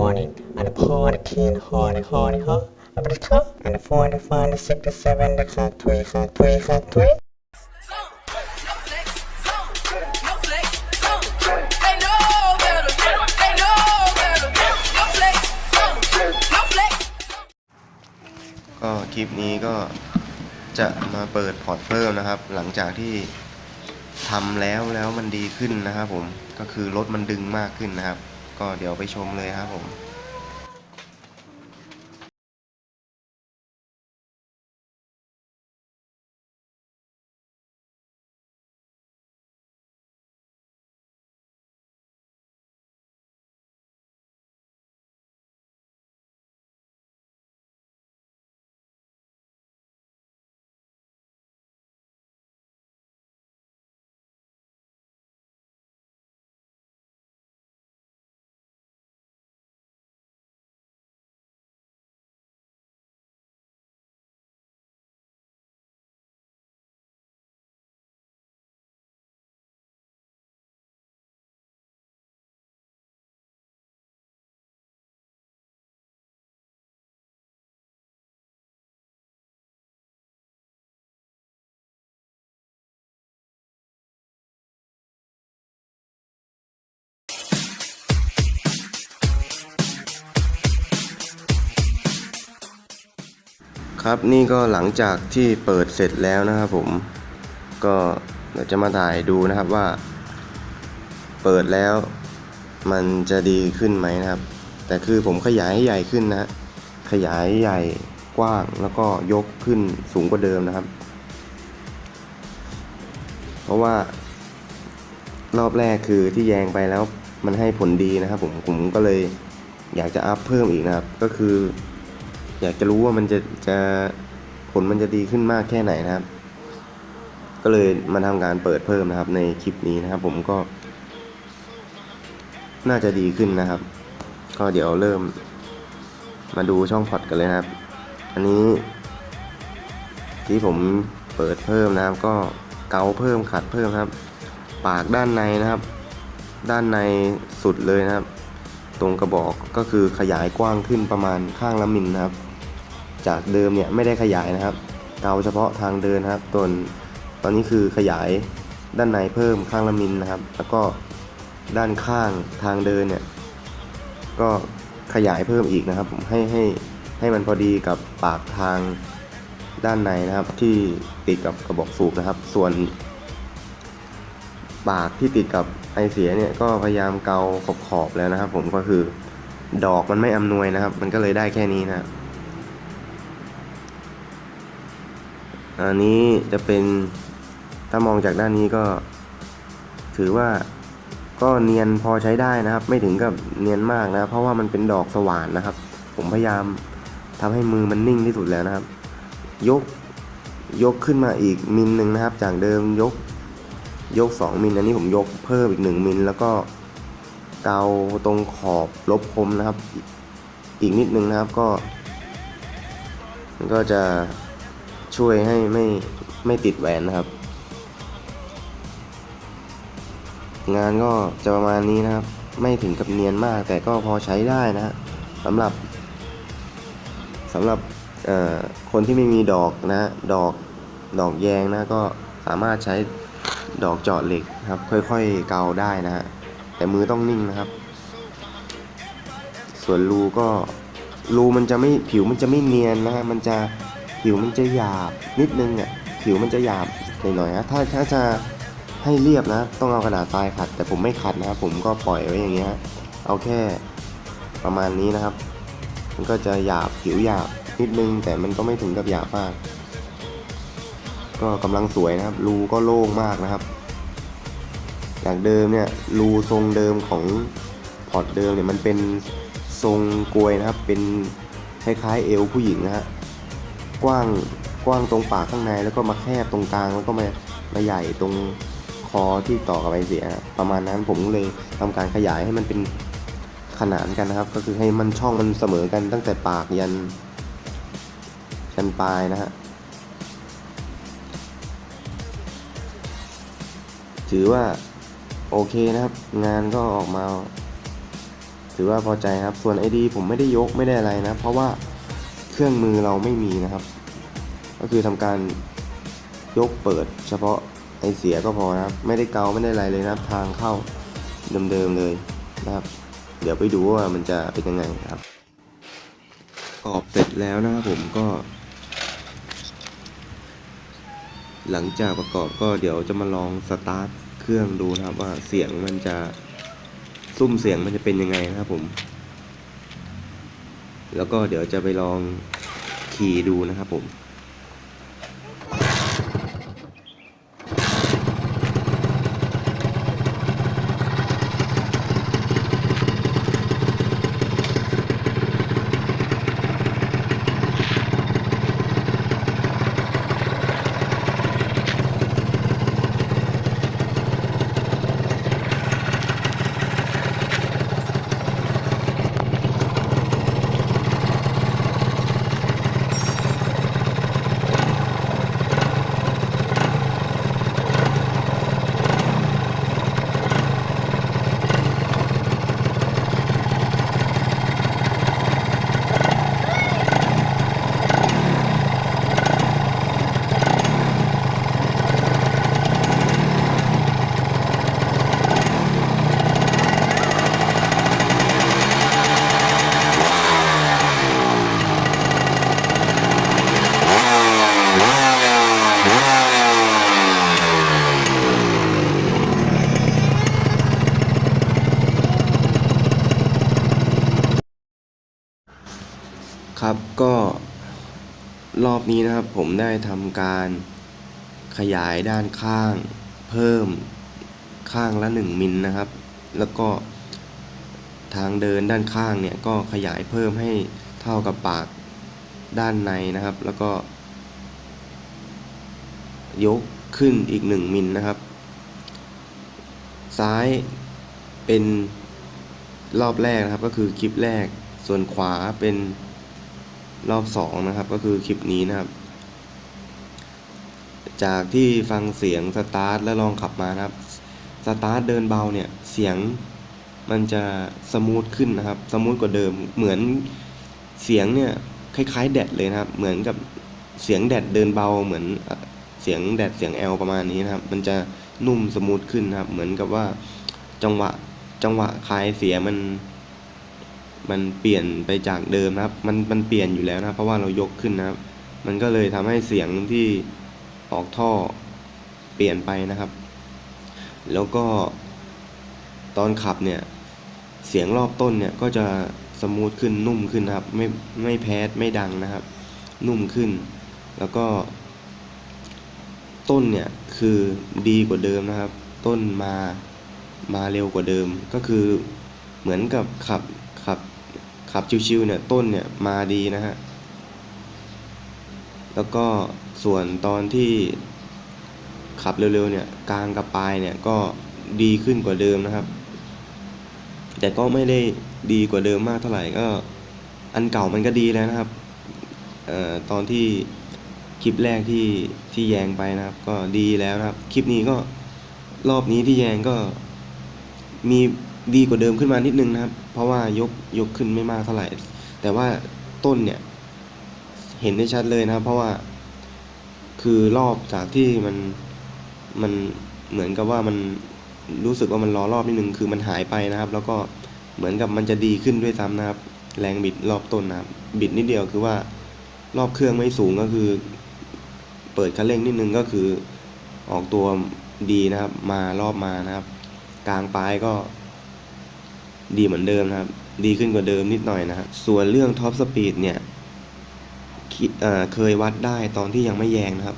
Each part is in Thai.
morning and a pour the king horny horny ho up the top and a four the five the six the seven the cat three cat three cat three cock three ก็คลิปนี้ก็จะมาเปิดพอร์ตเพิ่มนะครับ หลังจากที่ทำแล้วแล้วมันดีขึ้นนะครับผมก็คือรถมันดึงมากขึ้นนะครับ ก็เดี๋ยวไปชมเลยครับผม ครับนี่ก็หลังจากที่เปิดเสร็จแล้วนะครับผมก็เดี๋ยวจะมาถ่ายดูนะครับว่า เปิดแล้วมันจะดีขึ้นไหมนะครับ แต่คือผมขยายให้ใหญ่ขึ้นนะ ขยายใหญ่กว้างแล้วก็ยกขึ้นสูงกว่าเดิมนะครับ เพราะว่ารอบแรกคือที่แยงไปแล้วมันให้ผลดีนะครับผมผมก็เลยอยากจะอัพเพิ่มอีกนะครับ ก็คือ อยากจะรู้ว่ามันจะจะผลมันจะดีขึ้นมากแค่ไหนนะครับ ก็เลยมาทำการเปิดเพิ่มนะครับ ในคลิปนี้นะครับ ผมก็ น่าจะดีขึ้นนะครับ ก็เดี๋ยวเริ่ม มาดูช่องพอดกันเลยนะครับ อันนี้ที่ผมเปิดเพิ่มนะครับ ก็เกาเพิ่มขัดเพิ่มครับ ปากด้านในนะครับ ด้านในสุดเลยนะครับ ตรงกระบอกก็คือขยายกว้างขึ้นประมาณข้างละมิลนะครับ จากเดิมเนี่ยไม่ได้ขยายนะครับเกาเฉพาะทางเดินนะครับตนตอนนี้คือขยายด้านในเพิ่มข้างละมิลนะครับ แล้วก็ด้านข้างทางเดินเนี่ยก็ขยายเพิ่มอีกนะครับผมให้ให้ให้มันพอดีกับปากทางด้านในนะครับ ที่ติดกับกระบอกสูบนะครับ ส่วนปากที่ติดกับไอเสียเนี่ยก็พยายามเกาขอบขอบๆแล้วนะครับ ผมก็คือดอกมันไม่อำนวยนะครับ มันก็เลยได้แค่นี้นะ อันนี้จะเป็นถ้ามองจากด้านนี้ก็ถือว่าก็เนียนพอใช้ได้นะครับ ไม่ถึงกับเนียนมากนะ เพราะว่ามันเป็นดอกสว่านนะครับ ผมพยายามทำให้มือมันนิ่งที่สุดแล้วนะครับ ยกยกขึ้นมาอีกมิลหนึ่งนะครับ จากเดิมยกยก 2 มิลอันนี้ผมยกเพิ่มอีก 1 มิลแล้วก็เกาตรงขอบลบคมนะครับ อีกนิดนึงนะครับก็ มันก็จะ ช่วยให้ไม่ไม่ติดแหวนนะครับ งานก็จะประมาณนี้นะครับ ไม่ถึงกับเนียนมากแต่ก็พอใช้ได้นะฮะสำหรับสำหรับเอ่อคนที่ไม่มีดอกนะดอกดอกแยงนะก็สามารถใช้ดอกเจาะเหล็กครับ ค่อยๆเกาได้นะฮะแต่มือต้องนิ่งนะครับ ส่วนรูก็รูมันจะไม่ผิวมันจะไม่เนียนนะฮะมันจะ ผิวมันจะหยาบนิดนึงอะผิวมันจะหยาบหน่อยๆนะถ้าถ้าจะให้เรียบนะ ต้องเอากระดาษทรายขัด แต่ผมไม่ขัดนะครับ ผมก็ปล่อยไว้อย่างเงี้ยเอาแค่ประมาณนี้นะครับ มันก็จะหยาบผิวหยาบนิดนึง แต่มันก็ไม่ถึงกับหยาบมาก ก็กำลังสวยนะครับ รูก็โล่งมากนะครับจากเดิมเนี่ยรูทรงเดิมของพอร์ตเดิมเนี่ยมันเป็นทรงกลวยนะครับ เป็นคล้ายๆเอวผู้หญิงนะฮะ กว้างกว้างตรงปากข้างในแล้วก็มาแคบตรงกลางแล้วก็มามาใหญ่ตรงคอที่ต่อกับไอเสีย ประมาณนั้นผมเลยทำการขยายให้มันเป็นขนานกันนะครับ ก็คือให้มันช่องมันเสมอกันตั้งแต่ปากยันยันปลายนะฮะถือว่าโอเคนะครับ งานก็ออกมา ถือว่าพอใจครับ ส่วน ID ผมไม่ได้ยกไม่ได้อะไรนะ เพราะว่า เครื่องมือเราไม่มีนะครับ ก็คือทำการยกเปิด เฉพาะไอเสียก็พอนะครับ ไม่ได้เกาไม่ได้อะไรเลยนะครับ ทางเข้าเดิมๆเลยนะครับ เดี๋ยวไปดูว่ามันจะเป็นยังไงครับกรอบเสร็จแล้วนะครับผมก็ หลังจากประกอบก็เดี๋ยวจะมาลองสตาร์ทเครื่องดูนะครับว่าเสียงมันจะ ซุ้มเสียงมันจะเป็นยังไงนะครับผม แล้วก็เดี๋ยวจะไปลองขี่ดูนะครับผม ครับก็รอบนี้นะครับผมได้ทำการขยายด้านข้างเพิ่มข้างละ 1มิลนะครับ แล้วก็ทางเดินด้านข้างเนี่ยก็ขยายเพิ่มให้เท่ากับปากด้านในนะครับ แล้วก็ ยกขึ้นอีก 1มิลนะครับ ซ้ายเป็นรอบแรกนะครับก็คือคลิปแรกส่วนขวาเป็น รอบสองนะครับ ก็คือคลิปนี้นะครับ จากที่ฟังเสียงสตาร์ทแล้วลองขับมานะครับสตาร์ทเดินเบาเนี่ยเสียงมันจะสมูทขึ้นนะครับ สมูทกว่าเดิมเหมือนเสียงเนี่ยคล้ายๆแดดเลยนะครับ เหมือนกับเสียงแดดเดินเบาเหมือนเสียงแดดเสียงแอลประมาณนี้นะครับ มันจะนุ่มสมูทขึ้นนะครับ เหมือนกับว่าจังหวะจังหวะคลายเสียงมัน มันเปลี่ยนไปจากเดิมนะครับ มันมันเปลี่ยนอยู่แล้วนะเพราะว่าเรายกขึ้นนะครับ มันก็เลยทำให้เสียงที่ออกท่อเปลี่ยนไปนะครับ แล้วก็ตอนขับเนี่ยเสียงรอบต้นเนี่ยก็จะสมูทขึ้นนุ่มขึ้นนะครับ ไม่ไม่แพสไม่ดังนะครับ นุ่มขึ้น แล้วก็ต้นเนี่ยคือดีกว่าเดิมนะครับ ต้นมามาเร็วกว่าเดิม ก็คือเหมือนกับขับ ขับชิวๆเนี่ยต้นเนี่ยมาดีนะฮะ แล้วก็ส่วนตอนที่ขับเร็วๆเนี่ยกลางกับปลายเนี่ยก็ดีขึ้นกว่าเดิมนะครับ แต่ก็ไม่ได้ดีกว่าเดิมมากเท่าไหร่ก็ อันเก่ามันก็ดีแล้วนะครับเอ่อตอนที่คลิปแรกที่ที่แยงไปนะครับ ก็ดีแล้วนะครับ คลิปนี้ก็รอบนี้ที่แยงก็มี ดีกว่าเดิมขึ้นมานิดนึงนะครับ เพราะว่ายกยกขึ้นไม่มากเท่าไหร่ แต่ว่าต้นเนี่ย เห็นได้ชัดเลยนะครับ เพราะว่าคือรอบจากที่มันมันเหมือนกับว่ามันรู้สึกว่ามันล้อรอบนิดนึงคือมันหายไปนะครับ แล้วก็เหมือนกับมันจะดีขึ้นด้วยซ้ำนะครับ แรงบิดรอบต้นนะครับ บิดนิดเดียวคือว่ารอบเครื่องไม่สูงก็คือ เปิดคันเร่งนิดนึงก็คือออกตัวดีนะครับ มารอบมานะครับ กลางปลายก็ ดีเหมือนเดิมนะครับ ดีขึ้นกว่าเดิมนิดหน่อยนะครับส่วนเรื่องท็อปสปีดเนี่ยเเคยวัดได้ตอนที่ยังไม่แยงนะครับ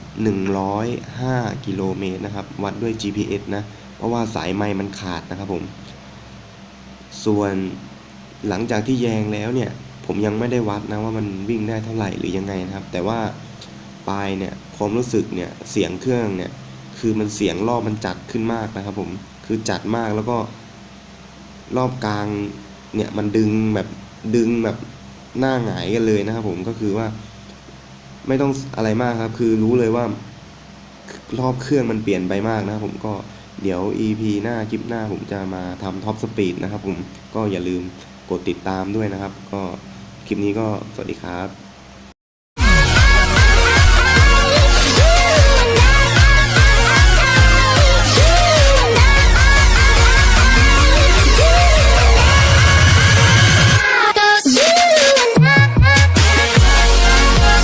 105 กิโลเมตรนะครับ วัดด้วย GPS นะ เพราะว่าสายไม้มันขาดนะครับผม ส่วนหลังจากที่แยงแล้วเนี่ย ผมยังไม่ได้วัดนะว่ามันวิ่งได้เท่าไหร่หรือยังไงนะครับ แต่ว่าปลายเนี่ยความรู้สึกเนี่ยเสียงเครื่องเนี่ย คือมันเสียงรอบมันจัดขึ้นมากนะครับผม คือจัดมากแล้วก็ รอบกลางเนี่ยมันดึงแบบดึงแบบหน้าหงายกันเลยนะครับผมก็คือว่า ไม่ต้องอะไรมากครับ คือรู้เลยว่ารอบเครื่องมันเปลี่ยนไปมากนะครับผมก็เดี๋ยว EP หน้าคลิปหน้าผมจะมาทำท็อปสปีดนะครับผมก็อย่าลืมกดติดตามด้วยนะครับ ก็คลิปนี้ก็สวัสดีครับ